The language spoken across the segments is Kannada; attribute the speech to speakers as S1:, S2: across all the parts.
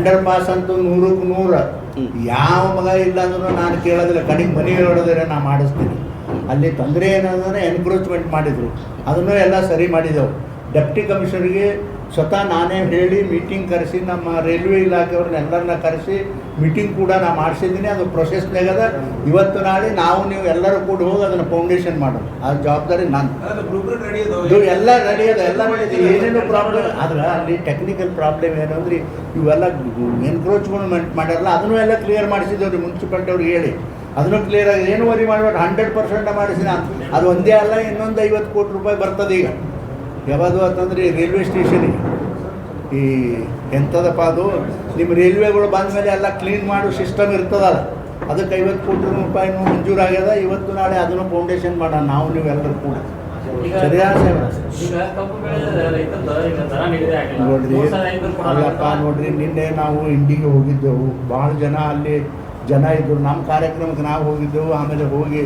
S1: ಅಂಡರ್ ಪಾಸ್ ಅಂತೂ ನೂರಕ್ಕೆ ನೂರ. ಯಾವ ಮಗ ಇಲ್ಲ ಅಂದ್ರೂ ನಾನು ಕೇಳೋದಿಲ್ಲ. ಕಡಿಮೆ ಮನೆ ನೋಡಿದ್ರೆ ನಾನು ಮಾಡಿಸ್ತೀನಿ. ಅಲ್ಲಿ ತೊಂದರೆ ಏನಂದ್ರೆ ಎನ್ಕ್ರೋಚ್ಮೆಂಟ್ ಮಾಡಿದರು. ಅದನ್ನು ಎಲ್ಲ ಸರಿ ಮಾಡಿದೆವು. ಡೆಪ್ಟಿ ಕಮಿಷನರ್ಗೆ ಸ್ವತಃ ನಾನೇ ಹೇಳಿ ಮೀಟಿಂಗ್ ಕರೆಸಿ ನಮ್ಮ ರೈಲ್ವೆ ಇಲಾಖೆಯವ್ರನ್ನೆಲ್ಲರನ್ನ ಕರೆಸಿ ಮೀಟಿಂಗ್ ಕೂಡ ನಾ ಮಾಡಿಸಿದ್ದೀನಿ ಅದು ಪ್ರೊಸೆಸ್ನಾಗದ ಇವತ್ತು ನಾಳೆ ನಾವು ನೀವು ಎಲ್ಲರೂ ಕೂಡ ಹೋಗಿ ಅದನ್ನು ಫೌಂಡೇಶನ್ ಮಾಡೋದು. ಆ ಜವಾಬ್ದಾರಿ ನಾನು. ಎಲ್ಲ ರೆಡಿ ಅದ ಎಲ್ಲ. ಏನೇನು ಪ್ರಾಬ್ಲಮ್ ಆದ್ರೆ ಅಲ್ಲಿ ಟೆಕ್ನಿಕಲ್ ಪ್ರಾಬ್ಲಮ್ ಏನು ಅಂದ್ರೆ ಇವೆಲ್ಲ ಎನ್ಕ್ರೋಚ್ಮೆಂಟ್ ಮಾಡ್ಯಾರಲ್ಲ ಅದನ್ನು ಎಲ್ಲ ಕ್ಲಿಯರ್ ಮಾಡಿಸಿದ್ದೇವೆ ಮುನ್ಸಿಪಾಲ್ಟಿ ಅವ್ರಿಗೆ ಹೇಳಿ. ಅದನ್ನು ಕ್ಲಿಯರ್ ಆಗಿ ಏನು ವರಿ ಮಾಡಬೇಡ ಹಂಡ್ರೆಡ್ ಪರ್ಸೆಂಟ್ ಮಾಡಿಸಿನ. ಅದು ಒಂದೇ ಅಲ್ಲ ಇನ್ನೊಂದು ಐವತ್ತು ಕೋಟಿ ರೂಪಾಯಿ ಬರ್ತದೆ ಈಗ. ಯಾವುದು ಅಂತಂದ್ರೆ ರೈಲ್ವೆ ಸ್ಟೇಷನಿಗೆ ಈ ಎಂಥದಪ್ಪ ಅದು ನಿಮ್ಮ ರೈಲ್ವೆಗಳು ಬಂದ ಮೇಲೆ ಎಲ್ಲ ಕ್ಲೀನ್ ಮಾಡೋ ಸಿಸ್ಟಮ್ ಇರ್ತದಲ್ಲ. ಅದಕ್ಕೆ ಐವತ್ತು ಕೋಟಿ ರೂಪಾಯಿನೂ ಮಂಜೂರಾಗ್ಯದ ಇವತ್ತು ನಾಳೆ ಅದನ್ನು ಫೌಂಡೇಶನ್ ಮಾಡೋಣ. ನಾವು ನೀವೆಲ್ಲರೂ ಕೂಡ. ಸರಿಯಾದ ನೋಡ್ರಿ. ಅಲ್ಲಪ್ಪ ನೋಡ್ರಿ. ನಿನ್ನೆ ನಾವು ಇಂಡಿಗೆ ಹೋಗಿದ್ದೆವು. ಭಾಳ ಜನ ಅಲ್ಲಿ ಜನ ಇದ್ದರು. ನಮ್ಮ ಕಾರ್ಯಕ್ರಮಕ್ಕೆ ನಾವು ಹೋಗಿದ್ದೆವು. ಆಮೇಲೆ ಹೋಗಿ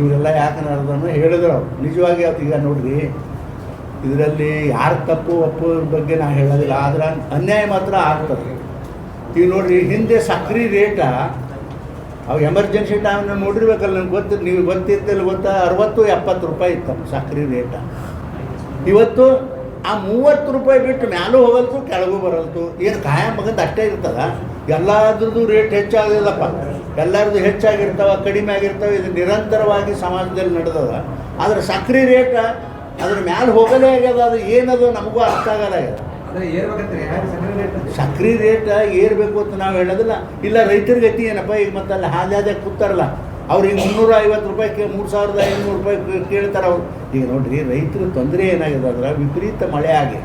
S1: ಇವರೆಲ್ಲ ಯಾಕೆ ನಡೆದನ್ನು ಹೇಳಿದ್ರು ನಿಜವಾಗಿ ಅದು ಈಗ ನೋಡ್ರಿ ಇದರಲ್ಲಿ ಯಾರ ತಪ್ಪು ಒಪ್ಪು ಬಗ್ಗೆ ನಾನು ಹೇಳೋದಿಲ್ಲ, ಆದ್ರೆ ಅನ್ಯಾಯ ಮಾತ್ರ ಆಗ್ತದೆ. ಈಗ ನೋಡಿರಿ, ಹಿಂದೆ ಸಕ್ರೆ ರೇಟ ಅವು ಎಮರ್ಜೆನ್ಸಿ ಟೈಮ್ನ ನೋಡಿರ್ಬೇಕಲ್ಲ ನನಗೆ ಗೊತ್ತು, ನೀವು ಗೊತ್ತಿದ್ದಲ್ಲಿ ಗೊತ್ತಾ ಅರವತ್ತು, ಎಪ್ಪತ್ತು ರೂಪಾಯಿ ಇತ್ತು ಸಕ್ರೆ ರೇಟ. ಇವತ್ತು ಆ ಮೂವತ್ತು ರೂಪಾಯಿ ಬಿಟ್ಟು ಮ್ಯಾಲೂ ಹೋಗಲ್ತು, ಕೆಳಗೂ ಬರಲ್ತು. ಏನು ಕಾಯಂ ಮಗಂದು ಅಷ್ಟೇ ಇರ್ತದ? ಎಲ್ಲದ್ರದ್ದು ರೇಟ್ ಹೆಚ್ಚಾಗಿಲ್ಲಪ್ಪ ಎಲ್ಲರದ್ದು ಹೆಚ್ಚಾಗಿರ್ತಾವ, ಕಡಿಮೆ ಆಗಿರ್ತಾವೆ, ಇದು ನಿರಂತರವಾಗಿ ಸಮಾಜದಲ್ಲಿ ನಡೆದದ. ಆದರೆ ಸಕ್ರೆ ರೇಟ ಅದ್ರ ಮ್ಯಾಲೆ ಹೋಗಲೇ ಆಗ್ಯದ ಅದು ಏನದು ನಮಗೂ ಅರ್ಥ ಆಗಲ್ಲ ಸಕ್ರಿ ರೇಟ್ ಏರ್ಬೇಕು ಅಂತ ನಾವು ಹೇಳೋದಿಲ್ಲ. ಇಲ್ಲ ರೈತರ ಗತಿ ಏನಪ್ಪ ಈಗ ಮತ್ತೆ ಅಲ್ಲಿ ಹಾಜಾದ ಕೂತಾರಲ್ಲ ಅವ್ರಿಗೆ ಮುನ್ನೂರ ಐವತ್ತು ರೂಪಾಯಿ ಮೂರು ಸಾವಿರದ ಐನೂರು ರೂಪಾಯಿ ಕೇಳ್ತಾರೆ ಅವ್ರು. ಈಗ ನೋಡ್ರಿ ರೈತರ ತೊಂದರೆ ಏನಾಗಿದೆ ಅಂದ್ರೆ ವಿಪರೀತ ಮಳೆ ಆಗಿ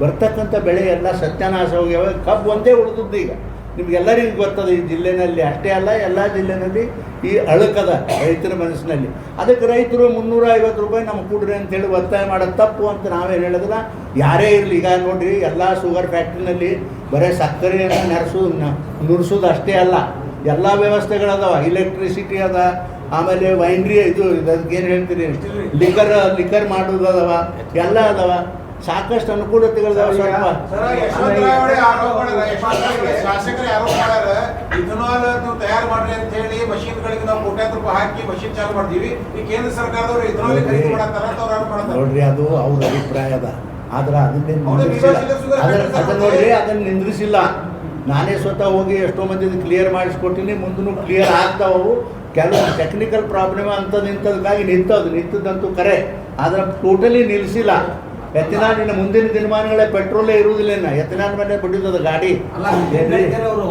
S1: ಬರ್ತಕ್ಕಂಥ ಬೆಳೆ ಎಲ್ಲ ಸತ್ಯನಾಶ ಹೋಗ್ಯಾವ ಕಬ್ಬು ಒಂದೇ ಉಳಿದದ್ದು ಈಗ. ನಿಮ್ಗೆಲ್ಲರಿಗೂ ಗೊತ್ತದ ಈ ಜಿಲ್ಲೆನಲ್ಲಿ ಅಷ್ಟೇ ಅಲ್ಲ ಎಲ್ಲ ಜಿಲ್ಲೆನಲ್ಲಿ ಈ ಅಳುಕದ ರೈತರ ಮನಸ್ಸಿನಲ್ಲಿ. ಅದಕ್ಕೆ ರೈತರು ಮುನ್ನೂರ ಐವತ್ತು ರೂಪಾಯಿ ನಮ್ಗೆ ಕೊಡ್ರಿ ಅಂತೇಳಿ ಒತ್ತಾಯ ಮಾಡೋದು ತಪ್ಪು ಅಂತ ನಾವೇನು ಹೇಳೋದಿಲ್ಲ. ಯಾರೇ ಇರಲಿ ಈಗ ನೋಡಿರಿ ಎಲ್ಲ ಶುಗರ್ ಫ್ಯಾಕ್ಟ್ರಿನಲ್ಲಿ ಬರೀ ಸಕ್ಕರೆಯನ್ನು ನೆರೆಸೋದು ನುರಿಸೋದು ಅಷ್ಟೇ ಅಲ್ಲ. ಎಲ್ಲ ವ್ಯವಸ್ಥೆಗಳದಾವ ಇಲೆಕ್ಟ್ರಿಸಿಟಿ ಅದ ಆಮೇಲೆ ವೈನ್ರಿ ಇದು ಅದಕ್ಕೆ ಏನು ಹೇಳ್ತೀರಿ? ಲಿಕರ್ ಲಿಕರ್ ಮಾಡೋದು ಅದಾವ ಎಲ್ಲ ಅದಾವ. ಸಾಕಷ್ಟು ಅನುಕೂಲತೆಗಳು ಸ್ವಲ್ಪ
S2: ಶಾಸಕರು ಯಾರೋ ಮಾಡ್ಯಾರ ಇಥನಾಲ್ ತಯಾರು ಮಾಡ್ರಿ ಅಂತ ಹೇಳಿ ಮಷೀನ್ಗಳಿಗೆ ನಾವು ಕೋಟ್ಯಾಂತರ ರೂಪಾಯಿ ಹಾಕಿ ಮಷೀನ್ ಚಾಲು ಮಾಡ್ತೀವಿ. ಈ ಕೇಂದ್ರ ಸರ್ಕಾರದವರು ಇಥನಾಲ್ ಖರೀದಿ ಮಾಡತ್ತಾರ ಅಂತ ಅವ್ರು ಮಾಡ್ತಾರೆ.
S1: ನೋಡ್ರಿ ಅದು ಅವ್ರ ಅಭಿಪ್ರಾಯ ಅದ. ಆದ್ರೆ ಅದನ್ನ ನೋಡ್ರಿ ಅದನ್ನ ನಿಂದ್ರಿಸಿಲ್ಲ. ನಾನೇ ಸ್ವತಃ ಹೋಗಿ ಎಷ್ಟೋ ಮಂದಿ ಕ್ಲಿಯರ್ ಮಾಡಿಸ್ಕೊಟ್ಟಿನಿ ಮುಂದೂ ಕ್ಲಿಯರ್ ಆಗ್ತಾವು ಕೆಲವು ಟೆಕ್ನಿಕಲ್ ಪ್ರಾಬ್ಲಮ್ ಅಂತದ್ದು ನಿಂತದಕ್ಕಾಗಿ ನಿಂತದ್ದು ನಿಂತದಂತೂ ಕರೆ. ಆದ್ರೆ ಟೋಟಲಿ ನಿಲ್ಲಿಸಿಲ್ಲ ಎತ್ತಿನಾಡಿನ ಮುಂದಿನ ದಿನಮಾನಗಳೇ ಪೆಟ್ರೋಲೇ ಇರುವುದಿಲ್ಲ ಎತ್ತಿನಾಡ್ ಮೇಲೆ ಬಿಟ್ಟಿದ್ದದ ಗಾಡಿ?
S3: ಅವರು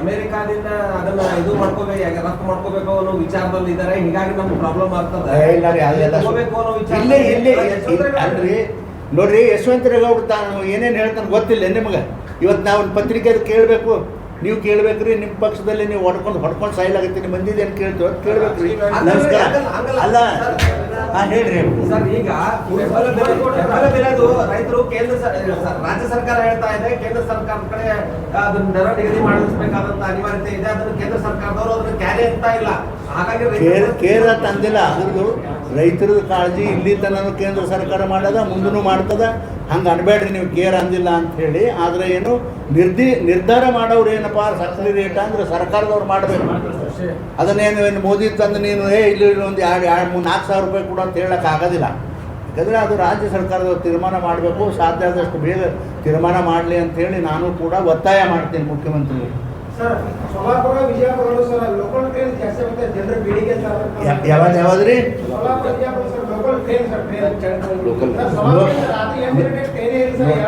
S3: ಅಮೆರಿಕಾದಿಂದ ಅದನ್ನ ಇದು ಮಾಡ್ಕೋಬೇಕು ರಫ್ತು ಮಾಡ್ಕೋಬೇಕು ಅನ್ನೋ ವಿಚಾರದಲ್ಲಿ ಇದಾರೆ. ಹೀಗಾಗಿ ನಮ್ಗೆ ಪ್ರಾಬ್ಲಮ್ ಆಗ್ತದೆ.
S1: ಇಲ್ಲೇ ಇಲ್ಲೇ ಅಲ್ರಿ. ನೋಡ್ರಿ ಯಶವಂತರೇಗೌಡ ತಾನು ಏನೇನು ಹೇಳ್ತಾನೆ ಗೊತ್ತಿಲ್ಲ ನಿಮಗೆ. ಇವತ್ತು ನಾವು ಪತ್ರಿಕೆ ಕೇಳಬೇಕು. ನೀವು ಕೇಳ್ಬೇಕ್ರಿ ನಿಮ್ಮ ಪಕ್ಷದಲ್ಲಿ ನೀವು ಹೊಡ್ಕೊಂಡು ಹೊಡ್ಕೊಂಡು ಸಾಯ್ಲಾಗತ್ತೀನಿ ಬಂದಿದೆ ಕೇಳ್ತೀವಿ ಅಂತ ಕೇಳ್ಬೇಕ್ರಿ. ನಮಸ್ಕಾರ. ಅಲ್ಲ ಹಾಂ ಹೇಳ್ರಿ
S3: ಸರ್ ಈಗ ರೈತರು ಕೇಂದ್ರ ರಾಜ್ಯ ಸರ್ಕಾರ ಹೇಳ್ತಾ ಇದೆ ಕೇಂದ್ರ ಸರ್ಕಾರದ ಕಡೆ ಅದನ್ನ ದರ ನಿಗದಿ ಮಾಡಿಸಬೇಕಾದಂತ ಅನಿವಾರ್ಯತೆ ಇದೆ ಅದನ್ನ ಕೇಂದ್ರ ಸರ್ಕಾರದವರು ಅದನ್ನ ಕ್ಯಾರಿ ಅಂತ ಇಲ್ಲ. ಹಾಗಾಗಿ
S1: ಕೇರ್ ತಂದಿಲ್ಲ. ಅದ್ರದ್ದು ರೈತರ ಕಾಳಜಿ ಇಲ್ಲಿ ತನಕ ಕೇಂದ್ರ ಸರ್ಕಾರ ಮಾಡದ ಮುಂದೂ ಮಾಡ್ತದ. ಹಂಗೆ ಅನ್ಬೇಡ್ರಿ ನೀವು ಕೇರ್ ಅಂದಿಲ್ಲ ಅಂತ ಹೇಳಿ. ಆದರೆ ಏನು, ನಿರ್ದಿ, ನಿರ್ಧಾರ ಮಾಡೋರು ಏನಪ್ಪ ಸಕ್ರೆ ರೇಟ್ ಅಂದ್ರೆ ಸರ್ಕಾರದವ್ರು ಮಾಡಬೇಕು. ಅದನ್ನೇನು ಏನು, ಮೋದಿ ತಂದು ನೀನು, ಏ, ಇಲ್ಲಿ ಒಂದು ಎರಡು ಎರಡು, ಮೂರು, ನಾಲ್ಕು ಸಾವಿರ ರೂಪಾಯಿ ಕೂಡ ಅಂತ ಹೇಳಕ್ಕೆ ಆಗೋದಿಲ್ಲ. ಯಾಕಂದರೆ ಅದು ರಾಜ್ಯ ಸರ್ಕಾರದವ್ರು ತೀರ್ಮಾನ ಮಾಡಬೇಕು. ಸಾಧ್ಯ ಆದಷ್ಟು ಬೇಗ ತೀರ್ಮಾನ ಮಾಡಲಿ ಹೇಳಿ ನಾನು ಕೂಡ ಒತ್ತಾಯ ಮಾಡ್ತೀನಿ ಮುಖ್ಯಮಂತ್ರಿಗಳು
S4: ಸರ್ ಯಾವಾಗ ರೀ ಲೋಕಲ್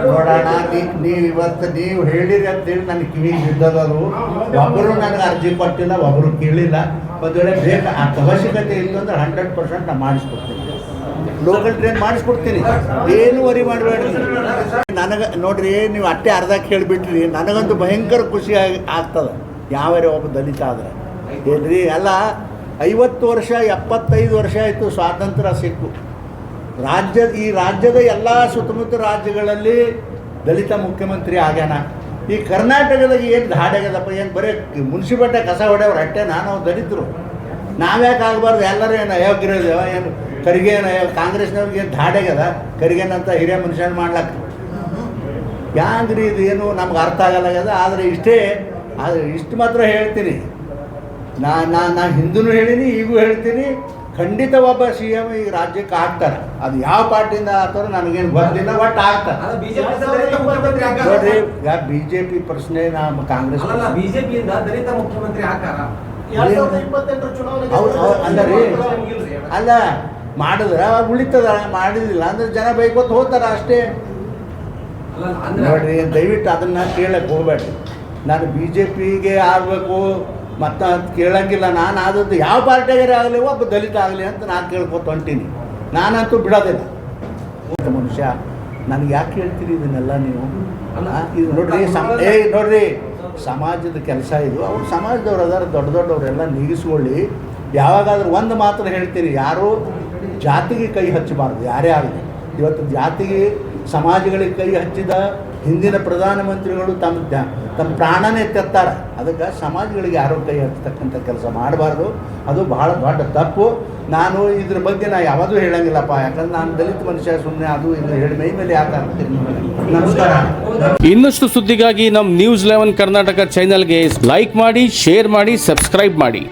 S1: ನೋಡೋಣ ನೀವು ಇವತ್ತು ನೀವು ಹೇಳಿರಿ ಅಂತೇಳಿ ನನಗೆ ಕಿವಿಗೆ ಬಿದ್ದದದು ಒಬ್ಬರು ನನಗೆ ಅರ್ಜಿ ಕೊಟ್ಟಿಲ್ಲ ಒಬ್ಬರು ಕೇಳಿಲ್ಲ. ಒಂದು ವೇಳೆ ಬೇಕು ಆ ಅವಶ್ಯಕತೆ ಇಲ್ಲ ಅಂದ್ರೆ ಹಂಡ್ರೆಡ್ ಪರ್ಸೆಂಟ್ ನಾನು ಮಾಡಿಸ್ಕೊಡ್ತೀನಿ. Local train ಮಾಡಿಸ್ಕೊಡ್ತೀನಿ. ಏನು ವರಿ ಮಾಡಬೇಡ್ರಿ. ನನಗೆ ನೋಡ್ರಿ, ನೀವು ಅಟ್ಟೆ ಅರ್ಧ ಕೇಳಿಬಿಟ್ರಿ ನನಗಂತೂ ಭಯಂಕರ ಖುಷಿ ಆಗಿ ಆಗ್ತದೆ. ಯಾವ್ಯಾರ ಒಬ್ಬ ದಲಿತ ಆದ್ರೆ. ಏನ್ರಿ, ಅಲ್ಲ, ಐವತ್ತು ವರ್ಷ, ಎಪ್ಪತ್ತೈದು ವರ್ಷ ಆಯಿತು ಸ್ವಾತಂತ್ರ್ಯ ಸಿಕ್ಕು. ರಾಜ್ಯ, ಈ ರಾಜ್ಯದ ಎಲ್ಲ ಸುತ್ತಮುತ್ತ ರಾಜ್ಯಗಳಲ್ಲಿ ದಲಿತ ಮುಖ್ಯಮಂತ್ರಿ ಆಗ್ಯಾನ. ಈ ಕರ್ನಾಟಕದಾಗ ಏನು ಧಾಡ್ಯಾಗದಪ್ಪ ಏನು ಬರೀ ಮುನ್ಸಿಪಾಲ್ಟಿ ಕಸ ಹೊಡೆಯವ್ರು ಅಟ್ಟೆ, ನಾನು ದಲಿತರು. ನಾವ್ಯಾಕೆ ಆಗಬಾರ್ದು ಎಲ್ಲರೂ ಏನು ಅಯೋಗ್ಯರದೇವ ಏನು ಕರಿಗೇನ ಕಾಂಗ್ರೆಸ್ನವ್ರಿಗೆ ಏನು ಧಾಡೆಗದ ಕರಿಗೇನಂತ ಹಿರಿಯ ಮನುಷ್ಯನ ಮಾಡ್ಲಕ್ಕ. ಯಾಂಗ್ರಿ ಇದು ಏನು ನಮ್ಗೆ ಅರ್ಥ ಆಗಲ್ಲ ಆದರೆ ಇಷ್ಟೇ ಆದರೆ ಇಷ್ಟು ಮಾತ್ರ ಹೇಳ್ತೀನಿ. ನಾ ನಾ ನಾ ಹಿಂದೂ ಹೇಳೀನಿ ಈಗೂ ಹೇಳ್ತೀನಿ. ಖಂಡಿತ ಒಬ್ಬ ಸಿ ಎಂ ಈ ರಾಜ್ಯಕ್ಕೆ ಆಗ್ತಾರೆ. ಅದು ಯಾವ ಪಾರ್ಟಿಯಿಂದ ಆಗ್ತಾರೋ ನನಗೇನು ಗೊತ್ತಿಲ್ಲ ಒಟ್ಟು ಆಗ್ತಾರೆ. ನೋಡ್ರಿ ಬಿ ಜೆ ಪಿ ಪ್ರಶ್ನೆ ನಮ್ಮ ಕಾಂಗ್ರೆಸ್
S3: ಬಿಜೆಪಿಯಿಂದ ದಲಿತ ಮುಖ್ಯಮಂತ್ರಿ ಆಕಾರ
S1: ಅಂದರೆ ಅಲ್ಲ ಮಾಡಿದ್ರ ಉಳಿತದ ಮಾಡಿದಿಲ್ಲ ಅಂದ್ರೆ ಜನ ಬೈಕೊತ್ ಹೋಗ್ತಾರ ಅಷ್ಟೇ. ನೋಡ್ರಿ ದಯವಿಟ್ಟು ಅದನ್ನ ಕೇಳಕ್ಕೆ ಹೋಗ್ಬೇಡ್ರಿ. ನಾನು ಬಿ ಜೆ ಪಿಗೆ ಆಗಬೇಕು ಮತ್ತು ಅದು ಕೇಳಂಗಿಲ್ಲ ನಾನು ಆದದ್ದು ಯಾವ ಪಾರ್ಟಿಯಾಗರೆ ಆಗಲಿ ಒಬ್ಬ ದಲಿತ ಆಗಲಿ ಅಂತ ನಾನು ಕೇಳ್ಕೊತ ಹೊಂಟೀನಿ. ನಾನಂತೂ ಬಿಡೋದಿಲ್ಲ. ಮನುಷ್ಯ ನನಗೆ ಯಾಕೆ ಹೇಳ್ತೀರಿ ಇದನ್ನೆಲ್ಲ ನೀವು? ಇದು ನೋಡ್ರಿ ಸಮ ಏ ನೋಡ್ರಿ ಸಮಾಜದ ಕೆಲಸ ಇದು. ಅವ್ರು ಸಮಾಜದವ್ರು ಅದಾರ, ದೊಡ್ಡ ದೊಡ್ಡವರೆಲ್ಲ ನೀಗಿಸ್ಕೊಳ್ಳಿ. ಯಾವಾಗಾದ್ರೂ ಒಂದು ಮಾತ್ರ ಹೇಳ್ತೀನಿ, ಯಾರು ಜಾತಿಗೆ ಕೈ ಹಚ್ಚಬಾರ್ದು, ಯಾರೇ ಆಗಲಿ. ಇವತ್ತು ಜಾತಿಗೆ, ಸಮಾಜಗಳಿಗೆ ಕೈ ಹಚ್ಚಿದ ಹಿಂದಿನ ಪ್ರಧಾನಮಂತ್ರಿಗಳು ತಮ್ಮ ತಮ್ಮ ಪ್ರಾಣನೇ ತೆತ್ತಾರೆ. ಅದಕ್ಕೆ ಸಮಾಜಗಳಿಗೆ ಯಾರೋ ಕೈ ಹಚ್ಚತಕ್ಕಂಥ ಕೆಲಸ ಮಾಡಬಾರ್ದು. ಅದು ಬಹಳ ದೊಡ್ಡ ತಪ್ಪು. ನಾನು ಇದ್ರ ಬಗ್ಗೆ ನಾ ಯಾವಾಗೂ ಹೇಳಂಗಿಲ್ಲಪ್ಪ. ಯಾಕಂದ್ರೆ ನಾನು ದಲಿತ ಮನುಷ್ಯ ಸುಮ್ಮನೆ ಅದು ಇದು ಹೇಳಿ ಮೈ ಮೇಲೆ ಯಾಕೆ ನಮಸ್ಕಾರ.
S5: ಇನ್ನಷ್ಟು ಸುದ್ದಿಗಾಗಿ ನಮ್ಮ ನ್ಯೂಸ್ ಲೆವೆನ್ ಕರ್ನಾಟಕ ಚಾನೆಲ್ಗೆ ಲೈಕ್ ಮಾಡಿ ಶೇರ್ ಮಾಡಿ ಸಬ್ಸ್ಕ್ರೈಬ್ ಮಾಡಿ.